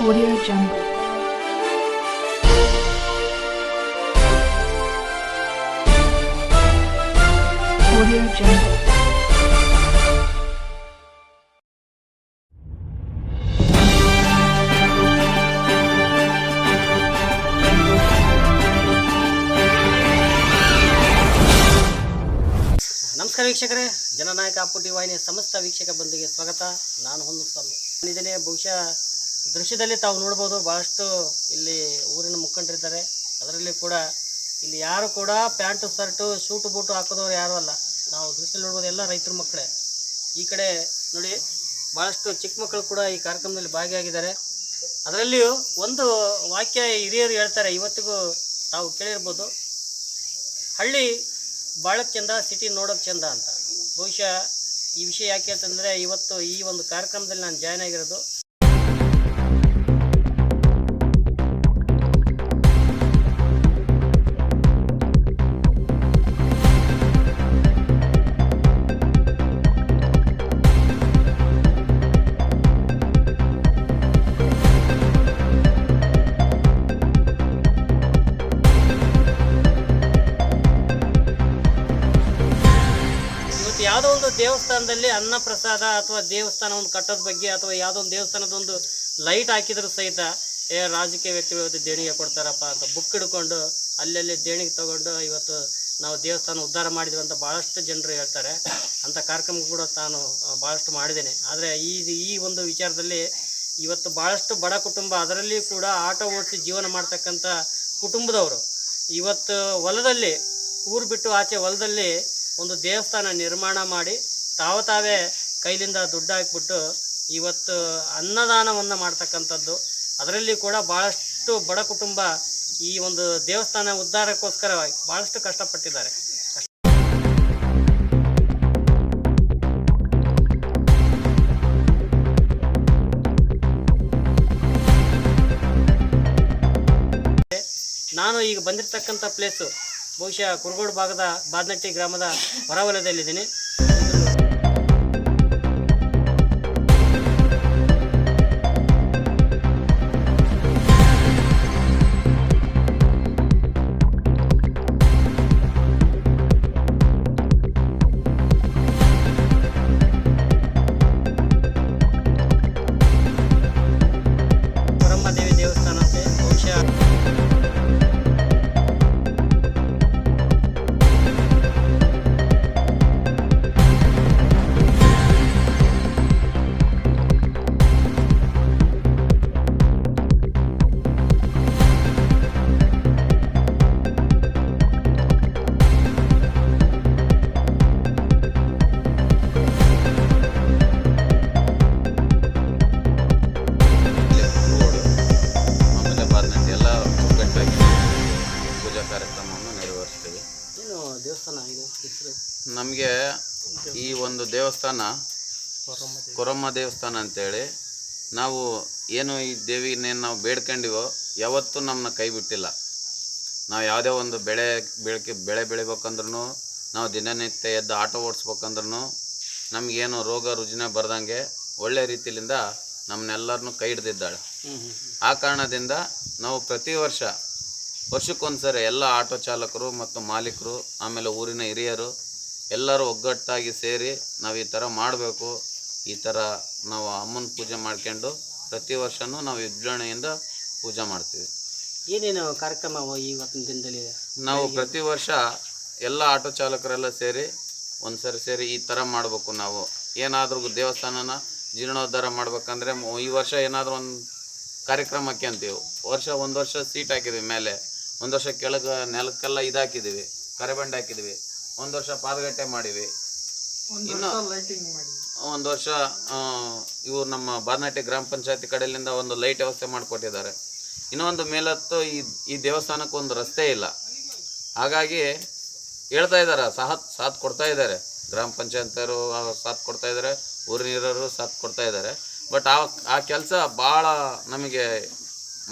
Audio Jungle. Audio Jungle. ನಮಸ್ಕಾರ ವೀಕ್ಷಕರೇ ಜನನಾಯಕ ಪುಟಿ ವಾಹಿನಿಯ ಸಮಸ್ತ ವೀಕ್ಷಕ ಬಂಧುಗೆ ಸ್ವಾಗತ ನಾನು ಹೊಂದು ನಿಜನೇ ಬಹುಶಃ ದೃಶ್ಯದಲ್ಲಿ ತಾವು ನೋಡ್ಬೋದು ಭಾಳಷ್ಟು ಇಲ್ಲಿ ಊರಿನ ಮುಖಂಡರಿದ್ದಾರೆ. ಅದರಲ್ಲಿ ಕೂಡ ಇಲ್ಲಿ ಯಾರು ಕೂಡ ಪ್ಯಾಂಟು, ಶರ್ಟು ಶೂಟು ಬೂಟು ಹಾಕೋದವ್ರು ಯಾರು ಅಲ್ಲ. ನಾವು ದೃಶ್ಯದಲ್ಲಿ ನೋಡ್ಬೋದು ಎಲ್ಲ ರೈತರ ಮಕ್ಕಳೇ. ಈ ಕಡೆ ನೋಡಿ ಭಾಳಷ್ಟು ಚಿಕ್ಕ ಮಕ್ಕಳು ಕೂಡ ಈ ಕಾರ್ಯಕ್ರಮದಲ್ಲಿ ಭಾಗಿಯಾಗಿದ್ದಾರೆ. ಅದರಲ್ಲಿಯೂ ಒಂದು ವಾಕ್ಯ ಹಿರಿಯರು ಹೇಳ್ತಾರೆ, ಇವತ್ತಿಗೂ ತಾವು ಕೇಳಿರ್ಬೋದು, ಹಳ್ಳಿ ಭಾಳ ಚೆಂದ, ಸಿಟಿ ನೋಡೋಕ್ಕೆ ಚೆಂದ ಅಂತ. ಬಹುಶಃ ಈ ವಿಷಯ ಯಾಕೆ ಅಂತಂದರೆ, ಇವತ್ತು ಈ ಒಂದು ಕಾರ್ಯಕ್ರಮದಲ್ಲಿ ನಾನು ಜಾಯ್ನ್ ಆಗಿರೋದು ದೇವಸ್ಥಾನದಲ್ಲಿ ಅನ್ನ ಪ್ರಸಾದ ಅಥವಾ ದೇವಸ್ಥಾನ ಒಂದು ಕಟ್ಟೋದ ಬಗ್ಗೆ ಅಥವಾ ಯಾವುದೋ ಒಂದು ದೇವಸ್ಥಾನದೊಂದು ಲೈಟ್ ಹಾಕಿದ್ರು ಸಹಿತ, ಏ, ರಾಜಕೀಯ ವ್ಯಕ್ತಿಗಳು ಇವತ್ತು ದೇಣಿಗೆ ಕೊಡ್ತಾರಪ್ಪ ಅಂತ ಬುಕ್ ಹಿಡ್ಕೊಂಡು ಅಲ್ಲಲ್ಲಿ ದೇಣಿಗೆ ತಗೊಂಡು ಇವತ್ತು ನಾವು ದೇವಸ್ಥಾನ ಉದ್ಧಾರ ಮಾಡಿದ್ವಿ ಅಂತ ಭಾಳಷ್ಟು ಜನರು ಹೇಳ್ತಾರೆ. ಅಂಥ ಕಾರ್ಯಕ್ರಮ ಕೂಡ ತಾನು ಭಾಳಷ್ಟು ಮಾಡಿದ್ದೇನೆ. ಆದರೆ ಈ ಈ ಒಂದು ವಿಚಾರದಲ್ಲಿ ಇವತ್ತು ಭಾಳಷ್ಟು ಬಡ ಕುಟುಂಬ ಅದರಲ್ಲಿ ಕೂಡ ಆಟೋ ಓಡಿಸಿ ಜೀವನ ಮಾಡ್ತಕ್ಕಂಥ ಕುಟುಂಬದವರು. ಇವತ್ತು ಹೊಲದಲ್ಲಿ, ಊರು ಬಿಟ್ಟು ಆಚೆ ಹೊಲದಲ್ಲಿ ಒಂದು ದೇವಸ್ಥಾನ ನಿರ್ಮಾಣ ಮಾಡಿ ತಾವು ತಾವೇ ಕೈಲಿಂದ ದುಡ್ಡು ಹಾಕ್ಬಿಟ್ಟು ಇವತ್ತು ಅನ್ನದಾನವನ್ನು ಮಾಡ್ತಕ್ಕಂಥದ್ದು. ಅದರಲ್ಲಿ ಕೂಡ ಭಾಳಷ್ಟು ಬಡ ಕುಟುಂಬ ಈ ಒಂದು ದೇವಸ್ಥಾನ ಉದ್ಧಾರಕ್ಕೋಸ್ಕರವಾಗಿ ಭಾಳಷ್ಟು ಕಷ್ಟಪಟ್ಟಿದ್ದಾರೆ. ನಾನು ಈಗ ಬಂದಿರತಕ್ಕಂಥ ಪ್ಲೇಸು ಬಹುಶಃ ಕುರುಗೋಡು ಭಾಗದ ಬಾದ್ನಟ್ಟಿ ಗ್ರಾಮದ ಹೊರವಲಯದಲ್ಲಿದ್ದೀನಿ. ದೇವಸ್ಥಾನ? ಕೊರಮ್ಮ ದೇವಿ ಕೊರಮ್ಮ ದೇವಸ್ಥಾನ ಅಂತೇಳಿ. ನಾವು ಏನು ಈ ದೇವಿನೇನು ನಾವು ಬೇಡ್ಕೊಂಡಿವೋ ಯಾವತ್ತೂ ನಮ್ಮನ್ನ ಕೈ ಬಿಟ್ಟಿಲ್ಲ. ನಾವು ಯಾವುದೇ ಒಂದು ಬೆಳೆ ಬೆಳಕೆ ಬೆಳೆ ಬೆಳಿಬೇಕಂದ್ರೂ ನಾವು ದಿನನಿತ್ಯ ಎದ್ದು ಆಟೋ ಓಡಿಸ್ಬೇಕಂದ್ರೂ ನಮಗೇನು ರೋಗ ರುಜಿನ ಬರ್ದಂಗೆ ಒಳ್ಳೆ ರೀತಿಯಿಂದ ನಮ್ಮನ್ನೆಲ್ಲರನ್ನೂ ಕೈ ಹಿಡ್ದಿದ್ದಾಳೆ. ಆ ಕಾರಣದಿಂದ ನಾವು ಪ್ರತಿ ವರ್ಷ ವರ್ಷಕ್ಕೊಂದ್ಸರಿ ಎಲ್ಲ ಆಟೋ ಚಾಲಕರು ಮತ್ತು ಮಾಲೀಕರು, ಆಮೇಲೆ ಊರಿನ ಹಿರಿಯರು ಎಲ್ಲರೂ ಒಗ್ಗಟ್ಟಾಗಿ ಸೇರಿ ನಾವು ಈ ಥರ ಮಾಡಬೇಕು. ಈ ಥರ ನಾವು ಅಮ್ಮನ ಪೂಜೆ ಮಾಡ್ಕೊಂಡು ಪ್ರತಿ ವರ್ಷವೂ ನಾವು ವಿಜೃಂಭಣೆಯಿಂದ ಪೂಜೆ ಮಾಡ್ತೀವಿ. ಏನೇನು ಕಾರ್ಯಕ್ರಮ ಇವತ್ತಿನ ದಿನದಲ್ಲಿ? ನಾವು ಪ್ರತಿ ವರ್ಷ ಎಲ್ಲ ಆಟೋ ಚಾಲಕರೆಲ್ಲ ಸೇರಿ ಒಂದು ಸರಿ ಸೇರಿ ಈ ಥರ ಮಾಡಬೇಕು ನಾವು. ಏನಾದರೂ ದೇವಸ್ಥಾನನ ಜೀರ್ಣೋದ್ಧಾರ ಮಾಡ್ಬೇಕಂದ್ರೆ ಈ ವರ್ಷ ಏನಾದರೂ ಒಂದು ಕಾರ್ಯಕ್ರಮಕ್ಕೆ ಅಂತೀವಿ. ವರ್ಷ ಒಂದು ವರ್ಷ ಸೀಟ್ ಹಾಕಿದ್ವಿ ಮೇಲೆ. ಒಂದು ವರ್ಷ ಕೆಳಗೆ ನೆಲಕ್ಕೆಲ್ಲ ಇದಾಕಿದ್ದೀವಿ ಹಾಕಿದ್ದೀವಿ ಕರೆಬಂಡೆ ಹಾಕಿದ್ವಿ. ಒಂದು ವರ್ಷ ಪಾದಗಟ್ಟೆ ಮಾಡಿವಿ ಇನ್ನು ಒಂದು ವರ್ಷ ಇವರು ನಮ್ಮ ಬಾರ್ನಾಟಿ ಗ್ರಾಮ ಪಂಚಾಯತಿ ಕಡೆಯಿಂದ ಒಂದು ಲೈಟ್ ವ್ಯವಸ್ಥೆ ಮಾಡಿಕೊಟ್ಟಿದ್ದಾರೆ. ಇನ್ನೊಂದು ಮೇಲತ್ತು ಈ ಈ ದೇವಸ್ಥಾನಕ್ಕೆ ಒಂದು ರಸ್ತೆ ಇಲ್ಲ. ಹಾಗಾಗಿ ಹೇಳ್ತಾ ಇದ್ದಾರೆ ಸಾಹತ್ ಸಾಥ್ ಕೊಡ್ತಾ ಇದ್ದಾರೆ. ಗ್ರಾಮ ಪಂಚಾಯತರು ಸಾಥ್ ಕೊಡ್ತಾ ಇದ್ದಾರೆ ಊರಿನೀರರು ಸಾಥ್ ಕೊಡ್ತಾ ಇದ್ದಾರೆ. ಬಟ್ ಆ ಆ ಕೆಲಸ ಭಾಳ ನಮಗೆ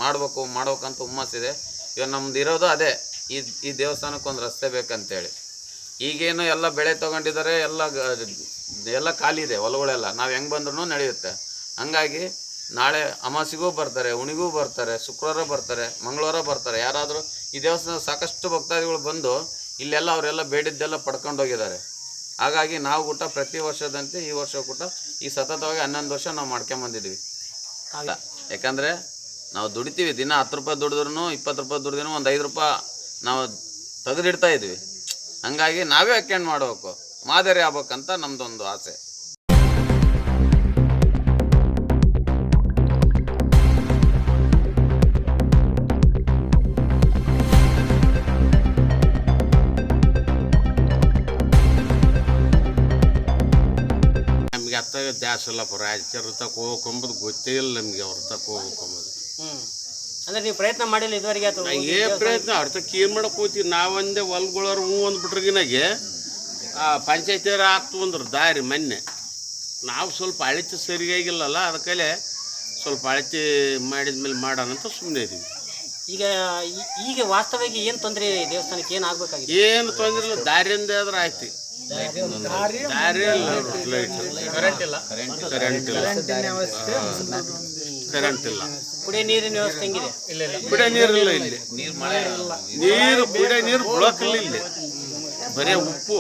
ಮಾಡಬೇಕು ಮಾಡ್ಬೇಕಂತ ಹುಮ್ಮಸ್ಸಿದೆ. ಇವಾಗ ನಮ್ದು ಇರೋದು ಅದೇ ಈ ಈ ದೇವಸ್ಥಾನಕ್ಕೆ ಒಂದು ರಸ್ತೆ ಬೇಕಂತೇಳಿ. ಈಗೇನು ಎಲ್ಲ ಬೆಳೆ ತೊಗೊಂಡಿದ್ದಾರೆ ಎಲ್ಲ ಎಲ್ಲ ಖಾಲಿ ಇದೆ ಹೊಲಗಳೆಲ್ಲ. ನಾವು ಹೆಂಗೆ ಬಂದ್ರೂ ನಡೆಯುತ್ತೆ. ಹಂಗಾಗಿ ನಾಳೆ ಅಮಾಸಿಗೂ ಬರ್ತಾರೆ ಉಣಿಗೂ ಬರ್ತಾರೆ ಶುಕ್ರವಾರ ಬರ್ತಾರೆ ಮಂಗಳವಾರ ಬರ್ತಾರೆ. ಯಾರಾದರೂ ಈ ದೇವಸ್ಥಾನ ಸಾಕಷ್ಟು ಭಕ್ತಾದಿಗಳು ಬಂದು ಇಲ್ಲೆಲ್ಲ ಅವರೆಲ್ಲ ಬೇಡಿದ್ದೆಲ್ಲ ಪಡ್ಕೊಂಡು ಹೋಗಿದ್ದಾರೆ. ಹಾಗಾಗಿ ನಾವು ಕೂಡ ಪ್ರತಿ ವರ್ಷದಂತೆ ಈ ವರ್ಷ ಕೂಡ ಈ ಸತತವಾಗಿ ಹನ್ನೊಂದು ವರ್ಷ ನಾವು ಮಾಡ್ಕೊಂಬಂದಿದ್ವಿ ಅಲ್ಲ ಯಾಕಂದರೆ ನಾವು ದುಡಿತೀವಿ. ದಿನ ಹತ್ತು ರೂಪಾಯಿ ದುಡಿದ್ರೂ ಇಪ್ಪತ್ತು ರೂಪಾಯಿ ದುಡಿದ್ರೂ ಒಂದು ಐದು ರೂಪಾಯಿ ನಾವು ತೆಗೆದಿಡ್ತಾ ಇದ್ವಿ ಹಂಗಾಗಿ ನಾವೇ ಹಾಕ್ಯಂಡು ಮಾಡಬೇಕು. ಮಾದರಿ ಆಗ್ಬೇಕಂತ ನಮ್ದೊಂದು ಆಸೆ. ನಮಗೆ ಅತ್ತ ದ್ಯಾಸ ಇಲ್ಲಪ್ಪ ರಾಜಕೀಯ ವೃತ್ತಕ್ಕೆ ಹೋಗ್ಕೊಂಬುದು ಗೊತ್ತೇ ಇಲ್ಲ ನಮಗೆ, ಅವ್ರ ತಕ್ಕ ಹೋಗ್ಕೊಂಬುದು ಅಂದ್ರೆ ನೀವು ಪ್ರಯತ್ನ ಮಾಡಿಲ್ಲ ಇದುವರೆಗೆ ಅಥವಾ ಏ ಪ್ರಯತ್ನ? ಅರ್ಥಕ್ಕೆ ಏನು ಮಾಡಕ್ ಹೋಗ್ತೀವಿ ನಾವೊಂದೇ ಹೊಲ್ಗಳವ್ರು ಹ್ಞೂ ಅಂದ್ಬಿಟ್ರಿಗಿನಾಗೆ ಆ ಪಂಚಾಯತಿಯವ್ರು ಆಗ್ತು ಅಂದ್ರೆ ದಾರಿ ಮೊನ್ನೆ. ನಾವು ಸ್ವಲ್ಪ ಅಳತಿ ಸರಿಯಾಗಿಲ್ಲಲ್ಲ ಅದಕ್ಕಲೆ ಸ್ವಲ್ಪ ಅಳತಿ ಮಾಡಿದ್ಮೇಲೆ ಮಾಡೋಣ ಅಂತ ಸುಮ್ಮನೆ ಇದೀವಿ. ಈಗ ಈ- ಈಗ ವಾಸ್ತವವಾಗಿ ಏನು ತೊಂದರೆ ದೇವಸ್ಥಾನಕ್ಕೆ ಏನು ಆಗ್ಬೇಕಾಗಿದೆ ಏನು ತೊಂದ್ರೆ ಇಲ್ಲ ದಾರಿಯಿಂದ ಆದ್ರೆ ಆಯ್ತು. ದಾರಿ ಇಲ್ಲ ಲೈಟ್ ಕರೆಂಟ್ ಇಲ್ಲ. ಕರೆಂಟ್ ಇಲ್ಲ. ಕುಡಿಯ ನೀರಿನ ವ್ಯವಸ್ಥೆ ಹೆಂಗಿದೆ? ಕುಡಿಯೋ ನೀರಿಲ್ಲ ಇಲ್ಲಿ. ನೀರು ಕುಡಿಯೋ ನೀರು ಬುಳಕಿಲ್ಲ ಇಲ್ಲಿ. ಬರೇ ಉಪ್ಪು.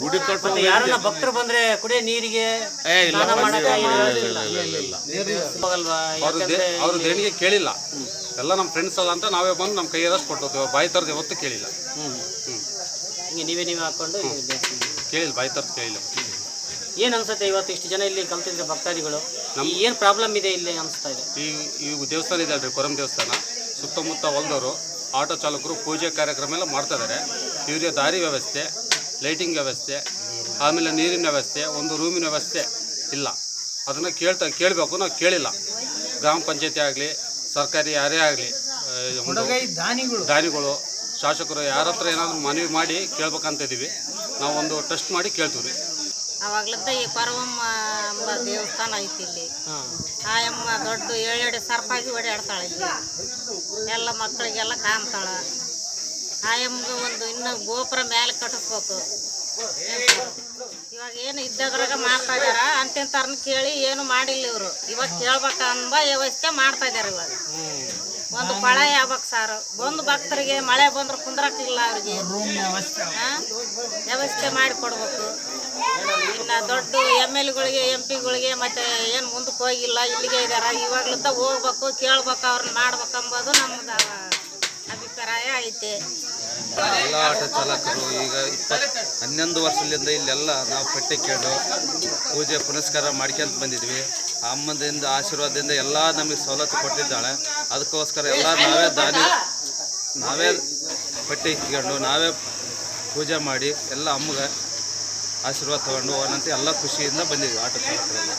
ಗುಡಿ ಯಾರನ್ನ ಭಕ್ತರು ಬಂದ್ರೆ ಕುಡಿಯೋ ನೀರಿಗೆ ಏ ಇಲ್ಲ ಅವರು ದೇಣಿಗೆ ಕೇಳಿಲ್ಲ. ಎಲ್ಲ ನಮ್ಮ ಫ್ರೆಂಡ್ಸ್ ಅಲ್ಲ ಅಂತ ನಾವೇ ಬಂದು ನಮ್ಮ ಕೈಯದಷ್ಟು ಕೊಟ್ಟು ಬಾಯಿ ತರದು ಯಾವತ್ತೂ ಕೇಳಿಲ್ಲ. ಹ್ಮ್ ಹಿಂಗೆ ನೀವೇ ನೀವೇ ಹಾಕೊಂಡು ಕೇಳಿಲ್ಲ ಬಾಯಿ ತರದು ಕೇಳಿಲ್ಲ. ಏನ್ ಅನ್ಸುತ್ತೆ ಇವತ್ತು ಇಷ್ಟು ಜನ ಇಲ್ಲಿ ಕಲ್ತಿದ್ರೆ ಭಕ್ತಾದಿಗಳು? ನಮ್ಗೆ ಏನು ಪ್ರಾಬ್ಲಮ್ ಇದೆ ಇಲ್ಲಿ ಅನಿಸ್ತಾ ಇದೆ? ಈ ಈ ದೇವಸ್ಥಾನ ಇದೆ ಅಲ್ರಿ ಕೊರಂ ದೇವಸ್ಥಾನ. ಸುತ್ತಮುತ್ತ ಹೊಲದವರು ಆಟೋ ಚಾಲಕರು ಪೂಜೆ ಕಾರ್ಯಕ್ರಮ ಎಲ್ಲ ಮಾಡ್ತಾ ಇದ್ದಾರೆ ಇವರಿಗೆ ದಾರಿ ವ್ಯವಸ್ಥೆ ಲೈಟಿಂಗ್ ವ್ಯವಸ್ಥೆ ಆಮೇಲೆ ನೀರಿನ ವ್ಯವಸ್ಥೆ ಒಂದು ರೂಮಿನ ವ್ಯವಸ್ಥೆ ಇಲ್ಲ. ಅದನ್ನು ಕೇಳ್ತಾ ಕೇಳಬೇಕು ನಾವು ಕೇಳಿಲ್ಲ. ಗ್ರಾಮ ಪಂಚಾಯತಿ ಆಗಲಿ ಸರ್ಕಾರಿ ಯಾರೇ ಆಗಲಿ ದಾನಿಗಳು. ಶಾಸಕರು ಯಾರ ಹತ್ರ ಏನಾದರೂ ಮನವಿ ಮಾಡಿ ಕೇಳ್ಬೇಕಂತ ಇದ್ದೀವಿ ನಾವು ಒಂದು ಟೆಸ್ಟ್ ಮಾಡಿ ಕೇಳ್ತೀವಿ ರೀ ಅವಾಗ್ಲಿದ್ದ ಈ ಪರವಮ್ಮ ಎಂಬ ದೇವಸ್ಥಾನ ಐತಿ ಇಲ್ಲಿ. ಆ ಅಮ್ಮ ದೊಡ್ಡ ಏಳೆಡೆ ಸರ್ಪಾಗಿ ಓಡಾಡ್ತಾಳೆ ಇಲ್ಲಿ. ಎಲ್ಲ ಮಕ್ಕಳಿಗೆಲ್ಲ ಕಾಣ್ತಾಳ. ಆ ಎಮ್ಗೆ ಒಂದು ಇನ್ನು ಗೋಪುರ ಮೇಲೆ ಕಟ್ಟಿಸ್ಬೇಕು. ಇವಾಗ ಏನು ಇದ್ದದ್ರಾಗ ಮಾಡ್ತಾ ಇದಾರ? ಅಂತಿಂತಾರನ್ನ ಕೇಳಿ ಏನು ಮಾಡಿಲ್ಲ ಇವರು. ಇವಾಗ ಕೇಳ್ಬೇಕಂಬ ವ್ಯವಸ್ಥೆ ಮಾಡ್ತಾ ಇದಾರೆ ಇವಾಗ. ಒಂದು ಪಳ ಯಾವಾಗ ಸಾರು? ಬಂದು ಭಕ್ತರಿಗೆ ಮಳೆ ಬಂದ್ರೆ ಕುಂದ್ರಕ್ಕಿಲ್ಲ ಅವ್ರಿಗೆ? ವ್ಯವಸ್ಥೆ ಮಾಡಿ ಕೊಡ್ಬೇಕು. ಇನ್ನು ದೊಡ್ಡ ಎಂ ಎಲ್ ಗಳಿಗೆ ಎಂ ಪಿಗಳಿಗೆ ಮತ್ತೆ ಏನು ಮುಂದಕ್ಕೆ ಹೋಗಿಲ್ಲ, ಇಲ್ಲಿಗೆ ಇದಾರ ಇವಾಗ್ಲಿಂದ ಹೋಗ್ಬೇಕು, ಕೇಳ್ಬೇಕು ಅವ್ರನ್ನ ಮಾಡ್ಬೇಕಂಬೋದು ನಮ್ದು ಅಭಿಪ್ರಾಯ ಐತೆ. ಎಲ್ಲ ಆಟೋ ಚಾಲಕರು ಈಗ ಇಪ್ಪತ್ತು ಹನ್ನೊಂದು ವರ್ಷದಿಂದ ಇಲ್ಲೆಲ್ಲ ನಾವು ಪಟ್ಟಿ ಕೇಳು ಪೂಜೆ ಪುನಸ್ಕಾರ ಮಾಡ್ಕೊಂತ ಬಂದಿದ್ವಿ. ಅಮ್ಮದಿಂದ, ಆಶೀರ್ವಾದದಿಂದ ಎಲ್ಲ ನಮಗೆ ಸವಲತ್ತು ಕೊಟ್ಟಿದ್ದಾಳೆ. ಅದಕ್ಕೋಸ್ಕರ ಎಲ್ಲ ನಾವೇ ದಾನಿ ನಾವೇ ಪಟ್ಟಿ ಇಟ್ಕೊಂಡು, ನಾವೇ ಪೂಜೆ ಮಾಡಿ ಎಲ್ಲ ಅಮ್ಮಗೆ ಆಶೀರ್ವಾದ ತಗೊಂಡು ಅವನಂತೆ ಎಲ್ಲ ಖುಷಿಯಿಂದ ಬಂದಿದ್ವಿ ಆಟೋ ಚಾಲಕರೆಲ್ಲ.